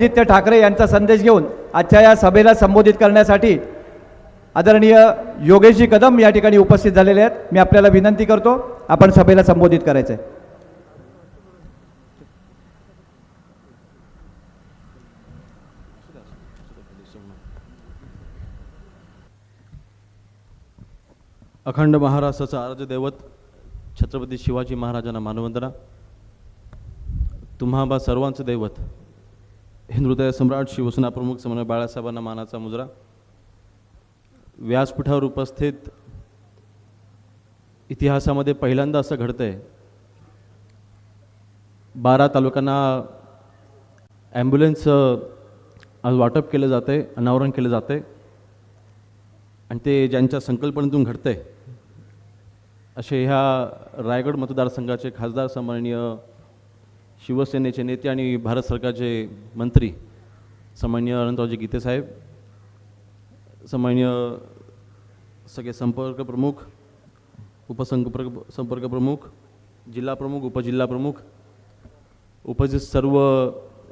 आदित्य ठाकरे यांचा संदेश घेऊन आजच्या या सभेला संबोधित करण्यासाठी आदरणीय योगेशजी कदम या ठिकाणी उपस्थित झालेले आहेत. मी आपल्याला विनंती करतो आपण सभेला संबोधित करायचं आहे अखंड महाराष्ट्राचं आराध्य दैवत छत्रपती शिवाजी महाराजांना मानवंदना. तुम्हा बा सर्वांचं दैवत हिंदुदय सम्राट शिवसेना प्रमुख समन्वय बाळासाहेबांना मानाचा मुजरा. व्यासपीठावर उपस्थित इतिहासामध्ये पहिल्यांदा असं घडतंय. बारा तालुक्यांना ॲम्ब्युलन्स आज वाटप केलं जातं आहे अनावरण केलं जातं आहे आणि ते ज्यांच्या संकल्पनेतून घडतंय असे ह्या रायगड मतदारसंघाचे खासदार सन्माननीय शिवसेनेचे नेते आणि भारत सरकारचे मंत्री सामान्य अनंतरावजी गीतेसाहेब सामान्य सगळे संपर्क प्रमुख उपसंपर्क संपर्क प्रमुख जिल्हा प्रमुख उपजिल्हा प्रमुख उपस्थित सर्व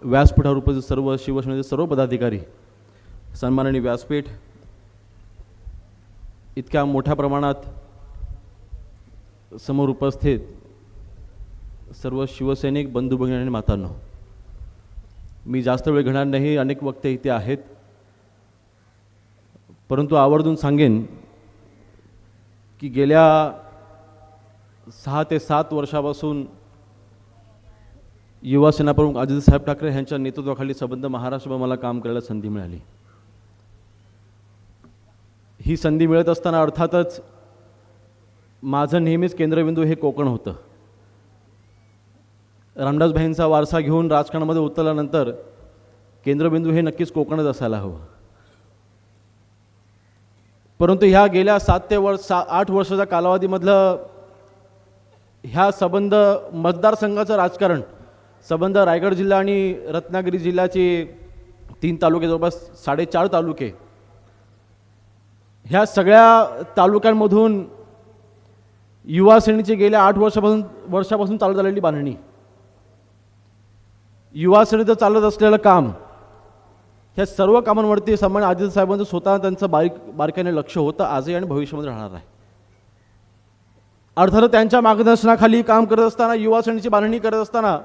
व्यासपीठावर उपस्थित सर्व शिवसेनेचे सर्व पदाधिकारी सन्माननीय व्यासपीठ इतक्या मोठ्या प्रमाणात समोर उपस्थित सर्व शिवसैनिक बंधू भगिनी आणि मातांनो मी जास्त वेळ घेणार नाही अनेक वक्ते इथे आहेत. परंतु आवर्जून सांगेन की गेल्या सहा ते सात वर्षापासून युवा सेनाप्रमुख अजितसाहेब ठाकरे यांच्या नेतृत्वाखाली संबंध महाराष्ट्रभर मला काम करायला संधी मिळाली. ही संधी मिळत असताना अर्थातच माझं नेहमीच केंद्रबिंदू हे कोकण होतं. रामदासभाईंचा वारसा घेऊन राजकारणामध्ये उतरल्यानंतर केंद्रबिंदू हे नक्कीच कोकणच असायला हवं. परंतु ह्या गेल्या सात ते वर्ष सा आठ वर्षाच्या कालावधीमधलं ह्या संबंध मतदारसंघाचं राजकारण संबंध रायगड जिल्हा आणि रत्नागिरी जिल्ह्याचे तीन तालुके जवळपास साडेचार तालुके ह्या सगळ्या तालुक्यांमधून युवा श्रेणीची गेल्या आठ वर्षापासून वर्षापासून चालू झालेली बांधणी. युवा सेनेचं चालत असलेलं काम. ह्या सर्व कामांवरती सन्मान आदित्य साहेबांचं स्वतः त्यांचं बारीक बारकाईने लक्ष होतं आजही आणि भविष्यामध्ये राहणार आहे. अर्थात त्यांच्या मार्गदर्शनाखाली काम करत असताना युवा सेनेची बांधणी करत असताना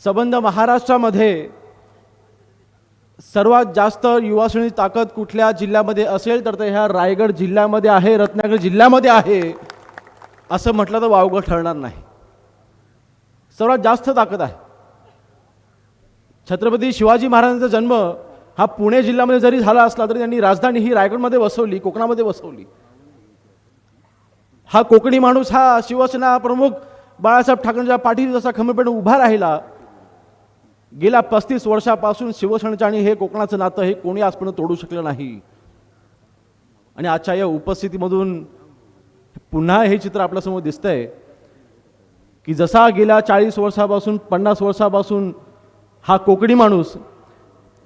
संबंध महाराष्ट्रामध्ये सर्वात जास्त युवा ताकद कुठल्या जिल्ह्यामध्ये असेल तर ते ह्या रायगड जिल्ह्यामध्ये आहे रत्नागिरी जिल्ह्यामध्ये आहे असं म्हटलं तर वावगं ठरणार नाही. सर्वात जास्त ताकद आहे. छत्रपती शिवाजी महाराजांचा जन्म हा पुणे जिल्ह्यामध्ये जरी झाला असला तरी त्यांनी राजधानी ही रायगडमध्ये वसवली कोकणामध्ये वसवली. हा कोकणी माणूस हा शिवसेना प्रमुख बाळासाहेब ठाकरेंच्या पाठी जसा खंबीरपणे उभा राहिला गेल्या पस्तीस वर्षापासून शिवसेनेचं आणि हे कोकणाचं नातं हे कोणी आजपर्यंत तोडू शकलं नाही. आणि आजच्या या उपस्थितीमधून पुन्हा हे चित्र आपल्यासमोर दिसतंय की जसा गेल्या चाळीस वर्षापासून पन्नास वर्षापासून हा कोकणी माणूस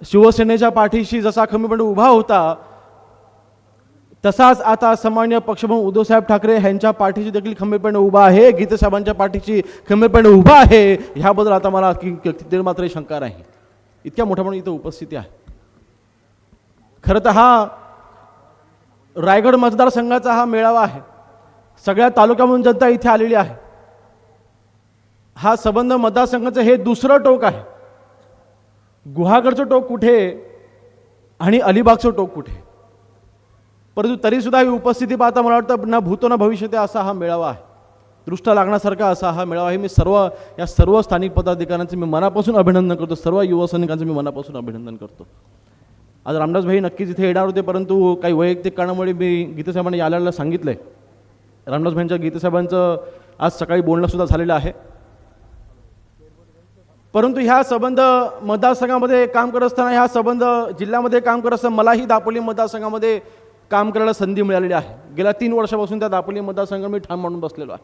शिवसेनेच्या पाठीशी जसा खमीपणे उभा होता तसाच आता सामान्य पक्षप्रमुख उद्धवसाहेब ठाकरे ह्यांच्या पाठीशी देखील खंबीरपणे उभा आहे गीतेसाहेबांच्या पाठीशी खंबीरपणे उभा आहे ह्याबद्दल आता मला की- किती मात्र शंका नाही. इतक्या मोठ्या म्हणून इथं उपस्थिती आहे. खरं तर हा रायगड मतदारसंघाचा हा मेळावा आहे. सगळ्या तालुक्यामधून जनता इथे आलेली आहे. हा संबंध मतदारसंघाचं हे दुसरं टोक आहे. गुहागडचं टोक कुठे आणि अलिबागचं टोक कुठे? परंतु तरीसुद्धा ही उपस्थिती पाहता मला वाटतं ना भूतो ना भविष्यते असा हा मेळावा आहे. दृष्ट लागण्यासारखा असा हा मेळावा आहे. मी सर्व या सर्व स्थानिक पदाधिकाऱ्यांचं मी मनापासून अभिनंदन करतो. सर्व युवा सैनिकांचं मी मनापासून अभिनंदन करतो. आज रामदास भाई नक्कीच इथे येणार होते परंतु काही वैयक्तिक कारणामुळे मी गीतेसाहेबांना यायला सांगितलं आहे रामदास भाईंच्या गीतेसाहेबांचं आज सकाळी बोलणंसुद्धा झालेलं आहे. परंतु ह्या संबंध मतदारसंघामध्ये काम करत असताना ह्या संबंध जिल्ह्यामध्ये काम करत असताना मलाही दापोली मतदारसंघामध्ये काम करायला संधी मिळालेली आहे. गेल्या तीन वर्षापासून त्या दापोली मतदारसंघ मी ठाम म्हणून बसलेलो आहे.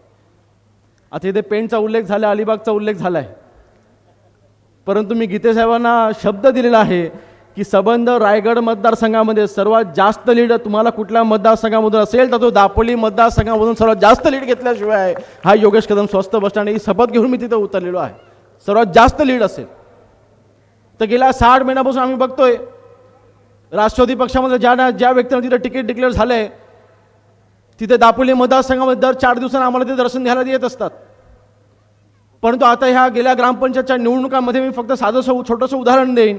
आता इथे पेणचा उल्लेख झाला अलिबागचा उल्लेख झाला आहे परंतु मी गीतेसाहेबांना शब्द दिलेला आहे की संबंध रायगड मतदारसंघामध्ये सर्वात जास्त लीड तुम्हाला कुठल्या मतदारसंघामधून असेल तर तो दापोली मतदारसंघामधून सर्वात जास्त लीड घेतल्याशिवाय हा योगेश कदम स्वस्त बसताना ही शपथ घेऊन मी तिथे उतरलेलो आहे. सर्वात जास्त लीड असेल. तर गेल्या साठ महिन्यापासून आम्ही बघतोय राष्ट्रवादी पक्षामध्ये ज्या ज्या व्यक्तींना तिथे तिकीट डिक्लेअर झालंय तिथे दापोली मतदारसंघामध्ये दर चार दिवसांना आम्हाला ते दर्शन घ्यायला येत असतात. परंतु आता ह्या गेल्या ग्रामपंचायतच्या निवडणुकांमध्ये मी फक्त साधंसं छोटंसं उदाहरण देईन.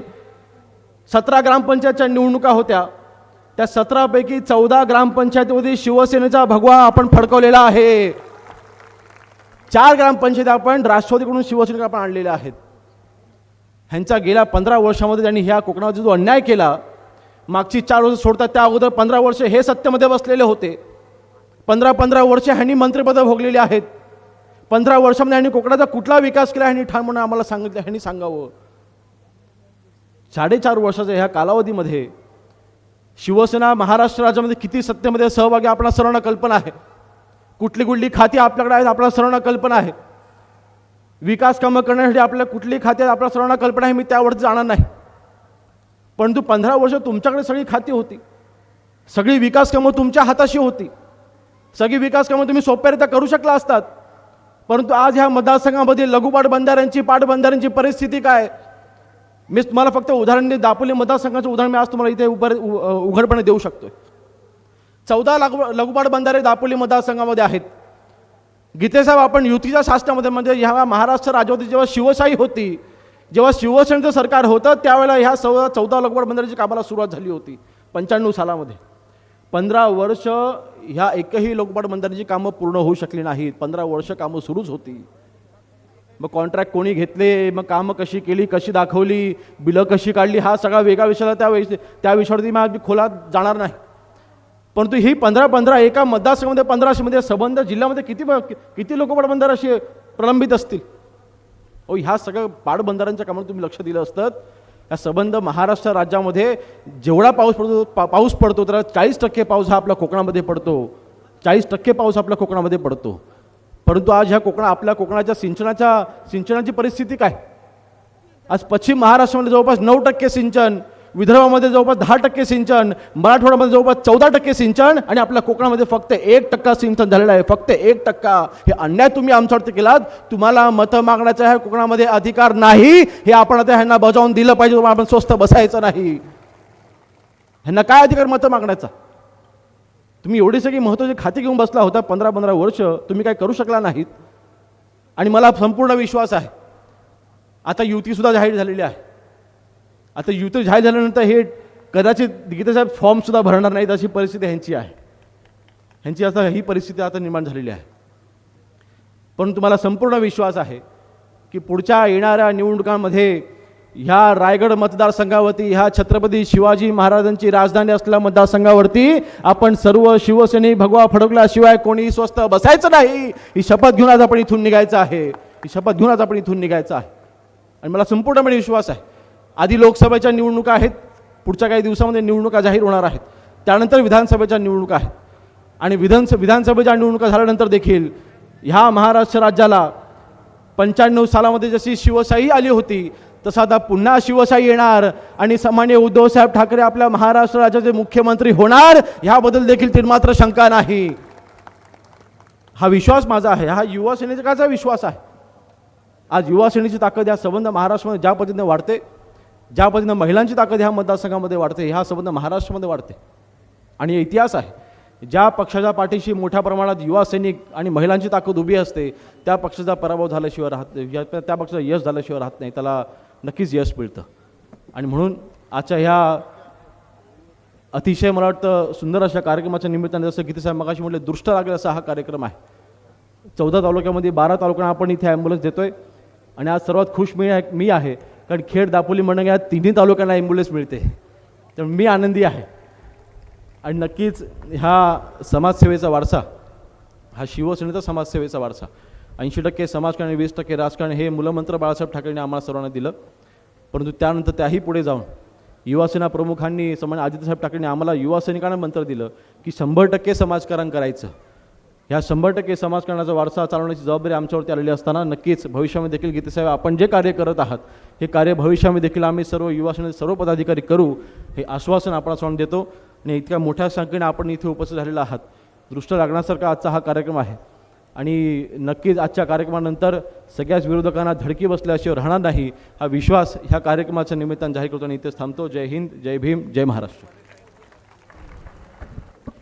सतरा ग्रामपंचायतच्या निवडणुका होत्या. त्या सतरापैकी चौदा ग्रामपंचायतीमध्ये शिवसेनेचा भगवा आपण फडकवलेला आहे. चार ग्रामपंचायती आपण राष्ट्रवादीकडून शिवसेनेकडे आपण आणलेल्या आहेत. ह्यांचा गेल्या पंधरा वर्षामध्ये त्यांनी ह्या कोकणावरती जो अन्याय केला मागची चार वर्ष सोडतात त्या अगोदर पंधरा वर्ष हे सत्तेमध्ये बसलेले होते. पंधरा पंधरा वर्ष ह्यांनी मंत्रिपदं भोगलेली आहेत. पंधरा वर्षामध्ये ह्यांनी कोकणाचा कुठला विकास केला ह्यांनी ठाण म्हणून आम्हाला सांगितलं ह्यांनी सांगावं. साडेचार वर्षाच्या ह्या कालावधीमध्ये शिवसेना महाराष्ट्र राज्यामध्ये किती सत्तेमध्ये सहभागी आपल्या सर्वांना कल्पना आहे. कुठली कुठली खाती आपल्याकडे आहेत आपला सर्वांना कल्पना आहे. विकास कामं करण्यासाठी आपल्याला कुठली खाती आहेत आपल्या सर्वांना कल्पना आहे मी त्यावरती जाणार नाही. परंतु पंधरा वर्ष तुमच्याकडे सगळी खाती होती. सगळी विकास कामं तुमच्या हाताशी होती. सगळी विकास कामं तुम्ही सोप्यारित्या करू शकला असतात. परंतु आज ह्या मतदारसंघामध्ये लघुपाट बंधाऱ्यांची पाटबंधाऱ्यांची परिस्थिती काय? मी तुम्हाला फक्त उदाहरण दापोली मतदारसंघाचं उदाहरण मी आज तुम्हाला इथे उभर उ- उघडपणे देऊ शकतोय. चौदा लघु लघुपाट बंधारे दापोली मतदारसंघामध्ये आहेत. गीतेसाहेब आपण युतीच्या शासनामध्ये म्हणजे ह्या महाराष्ट्र राज्यावरती जेव्हा शिवशाही होती जेव्हा शिवसेनेचं सरकार होतं त्यावेळेला ह्या सौ चौदा लघुपाट बंधाऱ्याची कामाला सुरुवात झाली होती पंच्याण्णव सालामध्ये. पंधरा वर्ष ह्या एकही लोकपाट बंधाऱ्याची कामं पूर्ण होऊ शकली नाहीत पंधरा वर्ष कामं सुरूच होती. मग कॉन्ट्रॅक्ट कोणी घेतले मग कामं कशी केली कशी दाखवली बिलं कशी काढली हा सगळा वेगळा विषय त्या विषय त्या विषयावरती मी अगदी खोलात जाणार नाही. परंतु ही पंधरा पंधरा एका मतदारसंघामध्ये पंधराशेमध्ये संबंध जिल्ह्यामध्ये किती किती लोक पाटबंधार असे प्रलंबित असतील? ओ ह्या सगळ्या पाटबंधारांच्या कामाला तुम्ही लक्ष दिलं असतं. या संबंध महाराष्ट्र राज्यामध्ये जेवढा पाऊस पडतो पा पाऊस पडतो तर चाळीस टक्के पाऊस हा आपल्या कोकणामध्ये पडतो. चाळीस टक्के पाऊस आपल्या कोकणामध्ये पडतो. परंतु आज ह्या कोकणा आपल्या कोकणाच्या सिंचनाच्या सिंचनाची परिस्थिती काय? आज पश्चिम महाराष्ट्रामध्ये जवळपास नऊ टक्के सिंचन विदर्भामध्ये जवळपास दहा टक्के सिंचन मराठवाड्यामध्ये जवळपास चौदा टक्के सिंचन आणि आपल्या कोकणामध्ये फक्त एक टक्का सिंचन झालेलं आहे. फक्त एक टक्का. हे अन्याय तुम्ही आमच्यावरती केलात. तुम्हाला मतं मागण्याचा ह्या कोकणामध्ये अधिकार नाही. हे आपण आता ह्यांना बजावून दिलं पाहिजे. तुम्हाला आपण स्वस्त बसायचं नाही. ह्यांना काय अधिकार मतं मागण्याचा? तुम्ही एवढी सगळी महत्त्वाची खाती घेऊन बसला होता पंधरा पंधरा वर्ष तुम्ही काय करू शकला नाहीत? आणि मला संपूर्ण विश्वास आहे. आता युतीसुद्धा जाहीर झालेली आहे. आता युती जाहीर झाल्यानंतर हे कदाचित गीतासाहेब फॉर्मसुद्धा भरणार नाहीत अशी परिस्थिती ह्यांची आहे. ह्यांची आता ही परिस्थिती आता निर्माण झालेली आहे. परंतु मला संपूर्ण विश्वास आहे की पुढच्या येणाऱ्या निवडणुकांमध्ये ह्या रायगड मतदारसंघावरती ह्या छत्रपती शिवाजी महाराजांची राजधानी असलेल्या मतदारसंघावरती आपण सर्व शिवसेने भगवा फडकल्याशिवाय कोणी स्वस्त बसायचं नाही. ही शपथ घेऊन आज आपण इथून निघायचं आहे. ही शपथ घेऊन आज आपण इथून निघायचं आहे. आणि मला संपूर्णपणे विश्वास आहे आधी लोकसभेच्या निवडणुका आहेत पुढच्या काही दिवसामध्ये निवडणुका जाहीर होणार आहेत. त्यानंतर विधानसभेच्या निवडणुका आहेत. आणि विधानस विधानसभेच्या निवडणुका झाल्यानंतर देखील ह्या महाराष्ट्र राज्याला पंच्याण्णव सालामध्ये जशी शिवशाही आली होती तसं आता पुन्हा शिवशाही येणार. आणि सामान्य उद्धवसाहेब ठाकरे आपल्या महाराष्ट्र राज्याचे मुख्यमंत्री होणार ह्याबद्दल देखील ती मात्र शंका नाही. हा विश्वास माझा आहे. हा युवा सेनेचा विश्वास आहे? आज युवा सेनेची ताकद या संबंध महाराष्ट्रामध्ये ज्या पद्धतीने वाढते ज्या पद्धतीनं महिलांची ताकद ह्या मतदारसंघामध्ये वाढते ह्या संबंध महाराष्ट्रामध्ये वाढते. आणि इतिहास आहे. ज्या पक्षाच्या पाठीशी मोठ्या प्रमाणात युवा सैनिक आणि महिलांची ताकद उभी असते त्या पक्षाचा पराभव झाल्याशिवाय राहत नाही त्या पक्षाचा यश झाल्याशिवाय राहत नाही. त्याला नक्कीच यश मिळतं. आणि म्हणून आजच्या ह्या अतिशय मला वाटतं सुंदर अशा कार्यक्रमाच्या निमित्ताने जसं गीतेसाहेब मगाशी म्हटले दृष्ट लागेल असा हा कार्यक्रम आहे. चौदा तालुक्यामध्ये बारा तालुक्यांना आपण इथे ॲम्ब्युलन्स देतोय. आणि आज सर्वात खुश मी आहे मी आहे कारण खेड दापोली म्हणणं या तिन्ही तालुक्यांना ॲम्ब्युलन्स मिळते. तर मी आनंदी आहे. आणि नक्कीच ह्या समाजसेवेचा वारसा हा शिवसेनेचा समाजसेवेचा वारसा ऐंशी टक्के समाजकारण वीस टक्के राजकारण हे मूलमंत्र बाळासाहेब ठाकरेंनी आम्हाला सर्वांना दिलं. परंतु त्यानंतर त्याही पुढे जाऊन युवासेना प्रमुखांनी समान आदित्यसाहेब ठाकरेंनी आम्हाला युवासैनिकांना मंत्र दिलं की शंभर टक्के समाजकारण करायचं. ह्या शंभर टक्के समाजकारणाचा वारसा चालवण्याची जबाबदारी आमच्यावरती आलेली असताना नक्कीच भविष्यामध्ये देखील गीतेसाहेब आपण जे कार्य करत आहात हे कार्य भविष्यामध्ये देखील आम्ही सर्व युवासेने सर्व पदाधिकारी करू हे आश्वासन आपण सर्वांना देतो. आणि इतक्या मोठ्या संख्येने आपण इथे उपस्थित झालेला आहात. दृष्ट लागण्यासारखा आजचा हा कार्यक्रम आहे. आणि नक्कीच आजच्या कार्यक्रमानंतर सगळ्याच विरोधकांना धडकी बसल्याशिवाय राहणार नाही हा विश्वास ह्या कार्यक्रमाच्या निमित्तानं जाहीर करतो आणि इथेच थांबतो. जय हिंद जय भीम जय महाराष्ट्र.